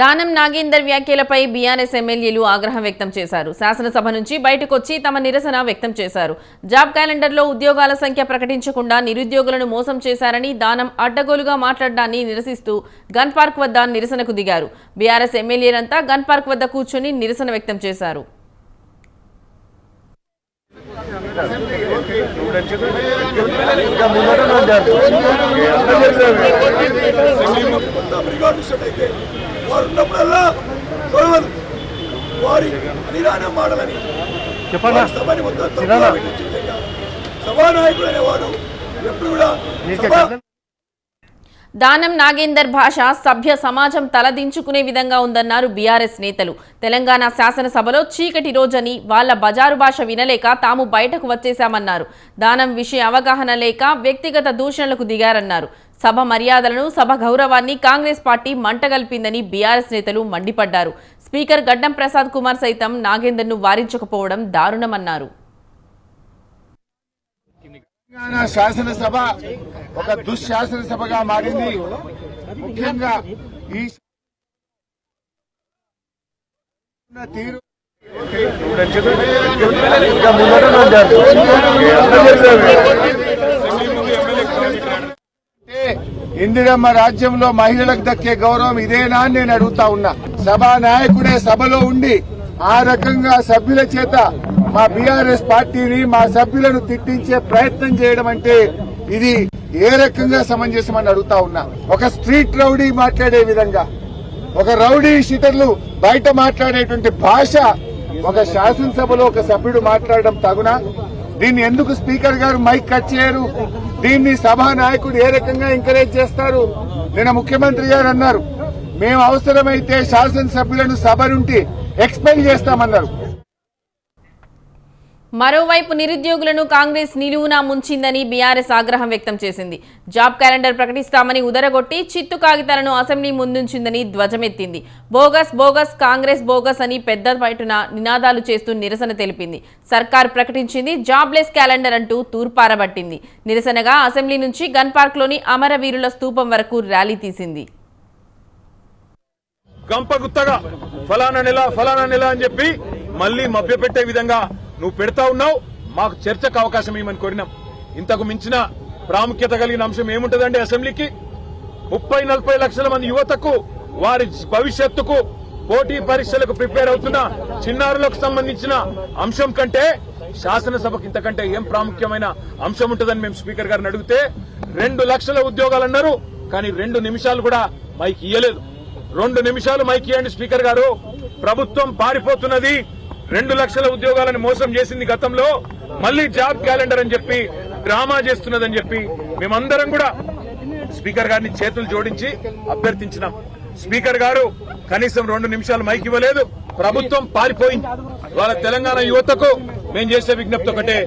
దానం నాగేందర్ వ్యాఖ్యలపై బీఆర్ఎస్ ఎమ్మెల్యేలు ఆగ్రహం వ్యక్తం చేశారు. శాసనసభ నుంచి బయటకొచ్చి తమ నిరసన వ్యక్తం చేశారు. జాబ్ క్యాలెండర్లో ఉద్యోగాల సంఖ్య ప్రకటించకుండా నిరుద్యోగులను మోసం చేశారని దానం అడ్డగోలుగా మాట్లాడడాన్ని నిరసిస్తూ గన్ పార్క్ వద్ద నిరసనకు దిగారు. బీఆర్ఎస్ ఎమ్మెల్యేలంతా గన్ పార్క్ వద్ద కూర్చొని నిరసన వ్యక్తం చేశారు. వారు ఉన్నప్పుడల్లా గొడవలు వారి అనిరాన మాడలని వారి సభని మొత్తం సభానాయకుడు అనేవాడు ఎప్పుడు కూడా దానం నాగేందర్ భాష సభ్య సమాజం తలదించుకునే విధంగా ఉందన్నారు బీఆర్ఎస్ నేతలు. తెలంగాణ శాసనసభలో చీకటి రోజని వాళ్ళ బజారు భాష వినలేక తాము బయటకు వచ్చేశామన్నారు. దానం విషయ అవగాహన లేక వ్యక్తిగత దూషణలకు దిగారన్నారు. సభ మర్యాదలను సభ గౌరవాన్ని కాంగ్రెస్ పార్టీ మంటగల్పిందని బీఆర్ఎస్ నేతలు మండిపడ్డారు. స్పీకర్ గడ్డం ప్రసాద్ కుమార్ సైతం నాగేందర్ను వారించకపోవడం దారుణమన్నారు. తెలంగాణ శాసనసభ ఒక దుశ్శాసనసభగా మారింది. ముఖ్యంగా ఈ తీరు ఇందిరమ్మ రాజ్యంలో మహిళలకు దక్కే గౌరవం ఇదేనా అని నేను అడుగుతా ఉన్నా. సభా నాయకుడే సభలో ఉండి ఆ రకంగా సభ్యుల చేత మా బీఆర్ఎస్ పార్టీని మా సభ్యులను తిట్టించే ప్రయత్నం చేయడం అంటే ఇది ఏ రకంగా సమంజసమని అడుగుతా ఉన్నా ఒక స్ట్రీట్ రౌడీ మాట్లాడే విధంగా ఒక రౌడీ షీటర్లు బయట మాట్లాడేటువంటి భాష ఒక శాసనసభలో ఒక సభ్యుడు మాట్లాడడం తగునా? దీన్ని ఎందుకు స్పీకర్ గారు మైక్ కట్ చేయరు? దీన్ని సభా నాయకుడు ఏ రకంగా ఎంకరేజ్ చేస్తారు? నిన్న ముఖ్యమంత్రి గారు అన్నారు మేము అవసరమైతే శాసనసభ్యులను సభ నుండి ఎక్స్పెల్ చేస్తామన్నారు. మరోవైపు నిరుద్యోగులను కాంగ్రెస్ నిలువునా ముంచిందని బీఆర్ఎస్ ఆగ్రహం వ్యక్తం చేసింది. జాబ్ క్యాలెండర్ ప్రకటిస్తామని ఉదరగొట్టి చిత్తు కాగితాలను అసెంబ్లీ ముందుంచిందని ధ్వజమెత్తింది. బోగస్ బోగస్ కాంగ్రెస్ బోగస్ అని పెద్ద బయటన నినాదాలు చేస్తూ నిరసన తెలిపింది. సర్కార్ ప్రకటించింది జాబ్లెస్ క్యాలెండర్ అంటూ తూర్పారబట్టింది. నిరసనగా అసెంబ్లీ నుంచి గన్ పార్క్లోని అమరవీరుల స్తూపం వరకు ర్యాలీ తీసింది. గంపగుత్తగా ఫలానా నెల ఫలానా నెల అని చెప్పి మళ్ళీ మభ్యపెట్టే విధంగా నువ్వు పెడతా ఉన్నావు మాకు చర్చకు అవకాశం ఇవ్వమని కోరినాం. ఇంతకు మించిన ప్రాముఖ్యత కలిగిన అంశం ఏముంటదండి అసెంబ్లీకి? ముప్పై నలభై లక్షల మంది యువతకు వారి భవిష్యత్తుకు పోటీ పరీక్షలకు ప్రిపేర్ అవుతున్న చిన్నారులకు సంబంధించిన అంశం కంటే శాసనసభకు ఇంతకంటే ఏం ప్రాముఖ్యమైన అంశం ఉంటుందని మేము స్పీకర్ గారిని అడిగితే రెండు లక్షల ఉద్యోగాలు అన్నారు కానీ రెండు నిమిషాలు కూడా మైక్ ఇయ్యలేదు. రెండు నిమిషాలు మైక్ ఇవ్వండి స్పీకర్ గారు. ప్రభుత్వం పారిపోతున్నది రెండు లక్షల ఉద్యోగాలను మోసం చేసింది గతంలో మళ్ళీ జాబ్ క్యాలెండర్ అని చెప్పి డ్రామా చేస్తున్నదని చెప్పి మేమందరం కూడా స్పీకర్ గారిని చేతులు జోడించి అభ్యర్థించినాం. స్పీకర్ గారు కనీసం రెండు నిమిషాలు మైక్ ఇవ్వలేదు ప్రభుత్వం పారిపోయింది. వాళ్ళ తెలంగాణ యువతకు మేము చేసే విజ్ఞప్తి ఒకటే